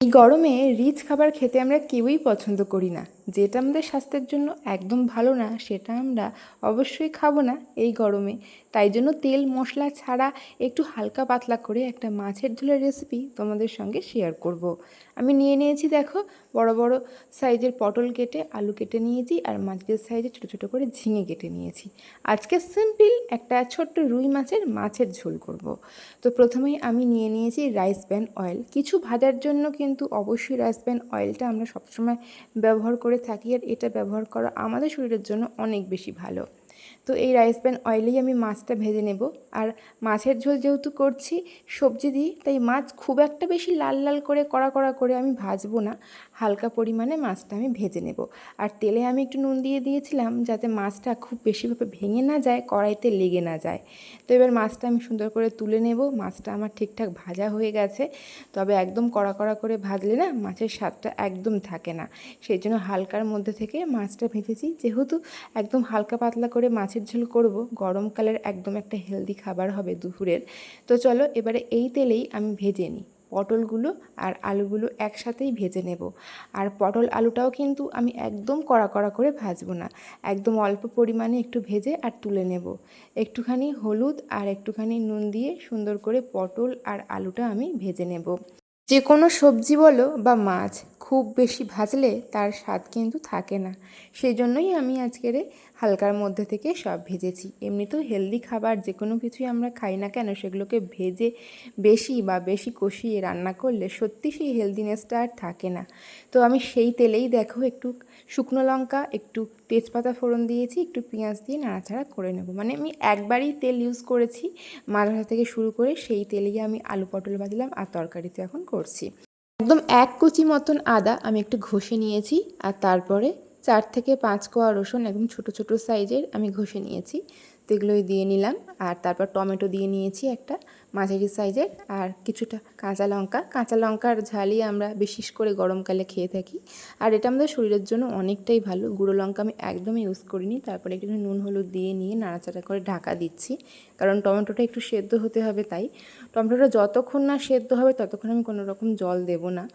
এই গরমে রিচ খাবার খেতে আমরা কেউই পছন্দ করি না। যেটা আমাদের স্বাস্থ্যের জন্য একদম ভালো না, সেটা আমরা অবশ্যই খাব না এই গরমে তাই জন্য তেল, মশলা ছাড়া একটু হালকা পাতলা করে একটা মাছের ঝোলের রেসিপি তোমাদের সঙ্গে শেয়ার করব। আমি নিয়ে নিয়েছি দেখো, বড় বড় সাইজের পটল কেটে, আলু কেটে নিয়েছি আর মাছের সাইজে ছোটো ছোটো করে ঝিঙে কেটে নিয়েছি আজকে সিম্পল একটা ছোট্ট রুই মাছের মাছের ঝোল করব। তো প্রথমেই আমি নিয়ে নিয়েছি রাইস ব্যান অয়েল কিছু ভাজার জন্য কিন্তু অবশ্যই রাইস ব্যান অয়েলটা আমরা সবসময় ব্যবহার করে থাকি আর এটা ব্যবহার করা আমাদের শরীরের জন্য অনেক বেশি ভালো। তো এই রাইস প্যান অয়েলেই আমি মাছটা ভেজে নেব। আর মাছের ঝোল যেহেতু করছি, সবজি দিই, তাই মাছ খুব একটা বেশি লাল লাল করে, কড়া কড়া করে আমি ভাজবো না। হালকা পরিমাণে মাছটা আমি ভেজে নেব। আর তেলে আমি একটু নুন দিয়ে দিয়েছিলাম যাতে মাছটা খুব বেশিভাবে ভেঙে না যায়, কড়াইতে লেগে না যায়। তো এবার মাছটা আমি সুন্দর করে তুলে নেব। মাছটা আমার ঠিকঠাক ভাজা হয়ে গেছে। তবে একদম কড়া কড়া করে ভাজলে না মাছের স্বাদটা একদম থাকে না। সেই জন্য হালকার মধ্যে থেকে মাছটা ভেজেছি। যেহেতু একদম হালকা পাতলা করে মাছের ঝোল করব। গরমকালের একদম একটা হেলদি খাবার হবে দুপুরের। তো চলো এবারে এই তেলেই আমি ভেজে নিই। পটলগুলো আর আলুগুলো একসাথেই ভেজে নেব। আর পটল আলুটাও কিন্তু আমি একদম কড়া কড়া করে ভাজবো না। একদম অল্প পরিমাণে একটু ভেজে আর তুলে নেব। একটুখানি হলুদ আর একটুখানি নুন দিয়ে সুন্দর করে পটল আর আলুটা আমি ভেজে নেব। যে কোনো সবজি বলো বা মাছ খুব বেশি ভাজলে তার স্বাদ কিন্তু থাকে না। সেই জন্যই আমি আজকের হালকার মধ্যে থেকে সব ভেজেছি। এমনিতেও হেলদি খাবার যে কোনো কিছুই আমরা খাই না কেন, সেগুলোকে ভেজে বেশি বা বেশি কষিয়ে রান্না করলে সত্যি সেই হেলদিনেসটা আর থাকে না। তো আমি সেই তেলেই দেখো একটু শুকনো লঙ্কা, একটু তেজপাতা ফোড়ন দিয়েছি, একটু পেঁয়াজ দিয়ে নাড়াচাড়া করে নেব। মানে আমি একবারই তেল ইউজ করেছি মাথা থেকে শুরু করে সেই তেলেই আমি আলু পটল বাজলাম আর তরকারিতে এখন করছি। একদম এক কুচি মতন আদা আমি একটু ঘষে নিয়েছি আর তারপরে চার থেকে পাঁচ কোয়া রসুন একদম ছোট ছোট সাইজের আমি ঘষে নিয়েছি। তো এগুলোই দিয়ে নিলাম আর তারপর টমেটো দিয়ে নিয়েছি একটা। মাঝারি সাইজের আর কিছুটা কাঁচা লঙ্কা। কাঁচা লঙ্কার ঝালই আমরা বিশেষ করে গরমকালে খেয়ে থাকি। আর এটা আমাদের শরীরের জন্য অনেকটাই ভালো। গুঁড়ো লঙ্কা আমি একদমই ইউজ করিনি। তারপরে একটু নুন, হলুদ দিয়ে নিয়ে নাড়াচাড়া করে ঢাকা দিচ্ছি। কারণ টমেটোটা একটু সেদ্ধ হতে হবে তাই। টমেটোটা যতক্ষণ না সেদ্ধ হবে, ততক্ষণ আমি কোনো রকম জল দেব না।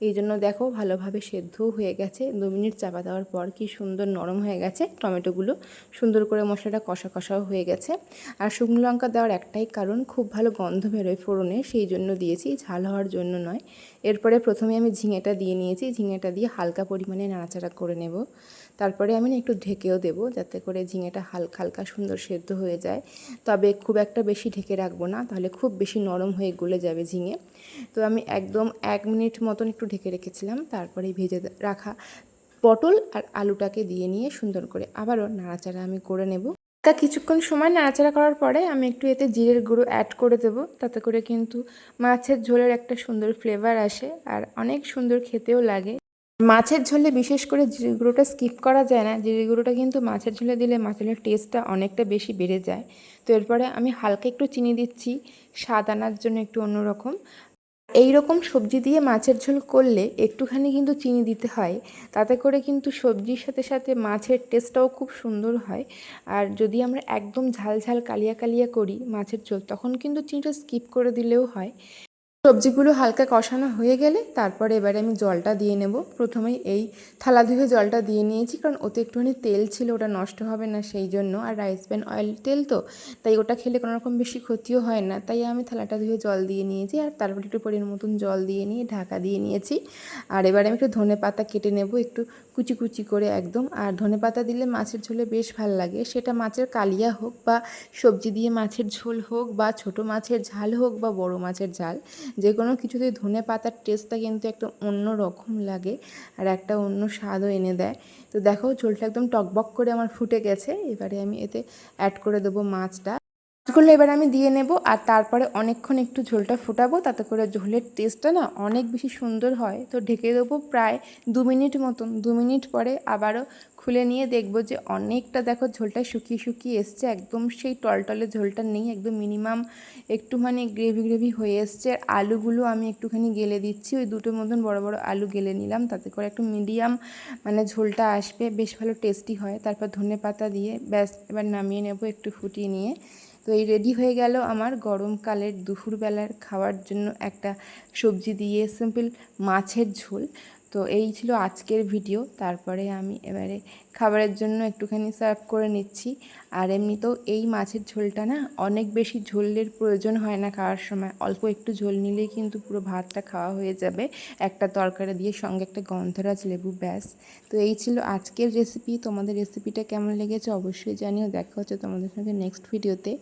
এই জন্য দেখো ভালোভাবে সেদ্ধও হয়ে গেছে। দু মিনিট চাপা দেওয়ার পর কি সুন্দর নরম হয়ে গেছে টমেটোগুলো। সুন্দর করে মশলাটা কষা কষাও হয়ে গেছে। আর শুকনো লঙ্কা দেওয়ার একটাই কারণ, খুব ভালো গন্ধ বেরোয় ফোড়নে, সেই জন্য দিয়েছি। ঝাল হওয়ার জন্য নয়। এরপরে প্রথমে আমি ঝিঙেটা দিয়ে নিয়েছি। ঝিঙেটা দিয়ে হালকা পরিমাণে নাড়াচাড়া করে নেব। তারপরে আমি একটু ঢেকেও দেব যাতে করে ঝিঙেটা হালকা হালকা সুন্দর সেদ্ধ হয়ে যায়। তবে খুব একটা বেশি ঢেকে রাখব না, তাহলে খুব বেশি নরম হয়ে গলে যাবে ঝিঙে। তো আমি একদম এক মিনিট মতন একটু ঢেকে রেখেছিলাম, তারপরে ভেজে রাখা পটল আর আলুটাকে দিয়ে নিয়ে সুন্দর করে আবারও নাড়াচাড়া আমি করে নেব। তা কিছুক্ষণ সময় নাড়াচাড়া করার পরে আমি একটু এতে জিরের গুঁড়ো অ্যাড করে দেব, তাতে করে কিন্তু মাছের ঝোলের একটা সুন্দর ফ্লেভার আসে আর অনেক সুন্দর খেতেও লাগে। মাছের ঝোলে বিশেষ করে জিরে গুঁড়োটা স্কিপ করা যায় না। জিরে গুঁড়োটা কিন্তু মাছের ঝোলে দিলে মাছের টেস্টটা অনেকটা বেশি বেড়ে যায়। তো এরপরে আমি হালকা একটু চিনি দিচ্ছি, স্বাদ আনার জন্য একটু অন্যরকম। এই রকম সবজি দিয়ে মাছের ঝোল করলে একটুখানি কিন্তু চিনি দিতে হয়। তাতে করে কিন্তু সবজির সাথে সাথে মাছের টেস্টটাও খুব সুন্দর হয়। আর যদি আমরা একদম ঝাল ঝাল কালিয়া কালিয়া করি মাছের ঝোল, তখন কিন্তু চিনিটা স্কিপ করে দিলেও হয়। সবজিগুলো হালকা কষানো হয়ে গেলে তারপরে এবারে আমি জলটা দিয়ে নেব। প্রথমেই এই থালা ধুয়ে জলটা দিয়ে নিয়েছি, কারণ ওতে একটুখানি তেল ছিল, ওটা নষ্ট হবে না সেই জন্য। আর রাইস প্যান অয়েল তেল তো, তাই ওটা খেলে কোনো রকম বেশি ক্ষতিও হয় না। তাই আমি থালাটা ধুয়ে জল দিয়ে নিয়েছি, আর তারপরে একটু পরিমাণ মতন জল দিয়ে নিয়ে ঢাকা দিয়ে নিয়েছি। আর এবারে আমি একটু ধনে পাতা কেটে নেব, একটু কুচি কুচি করে একদম। আর ধনে পাতা দিলে মাছের ঝোলে বেশ ভালো লাগে। সেটা মাছের কালিয়া হোক বা সবজি দিয়ে মাছের ঝোল হোক বা ছোট মাছের ঝাল হোক বা বড় মাছের ঝাল যে কোনো কিছুতে ধনে পাতার টেস্টটা কিন্তু একটা অন্য রকম লাগে আর একটা অন্য স্বাদও এনে দেয়। তো দেখো, ঝোলটা একদম টকবক করে আমার ফুটে গেছে। এবারে আমি এতে অ্যাড করে দেবো মাছটা। মাছগুলো এবার আমি দিয়ে নেব আর তারপরে অনেকক্ষণ একটু ঝোলটা ফুটাবো, তাতে করে ঝোলের টেস্টটা না অনেক বেশি সুন্দর হয়। তো ঢেকে দেবো প্রায় দু মিনিট মতন। দু মিনিট পরে আবারও খুলে নিয়ে দেখব যে অনেকটা দেখো ঝোলটা শুকিয়ে শুকিয়ে এসছে, একদম সেই টলটলে ঝোলটা নেই, একদম মিনিমাম একটু মানে গ্রেভি গ্রেভি হয়ে এসছে। আর আলুগুলো আমি একটুখানি গেলে দিচ্ছি, ওই দুটো মতন বড় বড় আলু গেলে নিলাম, তাতে করে একটু মিডিয়াম মানে ঝোলটা আসবে, বেশ ভালো টেস্টি হয়। তারপর ধনে পাতা দিয়ে ব্যাস এবার নামিয়ে নেব একটু ফুটিয়ে নিয়ে। এই রেডি হয়ে গেল আমার গরমকালের দুপুরবেলার খাওয়ার জন্য একটা সবজি দিয়ে সিম্পল মাছের ঝোল। তো এই ছিল আজকের ভিডিও তারপরে আমি এবারে খাবারের জন্য একটুখানি সার্ভ করে নিচ্ছি। আর এমনিতেও এই মাছের ঝোলটা না অনেক বেশি ঝোলের প্রয়োজন হয় না খাওয়ার সময়। অল্প একটু ঝোল নিলেই কিন্তু পুরো ভাতটা খাওয়া হয়ে যাবে। একটা তরকারি দিয়ে সঙ্গে একটা গন্ধরাজ লেবু ব্যাস। তো এই ছিল আজকের রেসিপি তোমাদের রেসিপিটা কেমন লেগেছে অবশ্যই জানিও। দেখা হচ্ছে তোমাদের সঙ্গে নেক্সট ভিডিওতে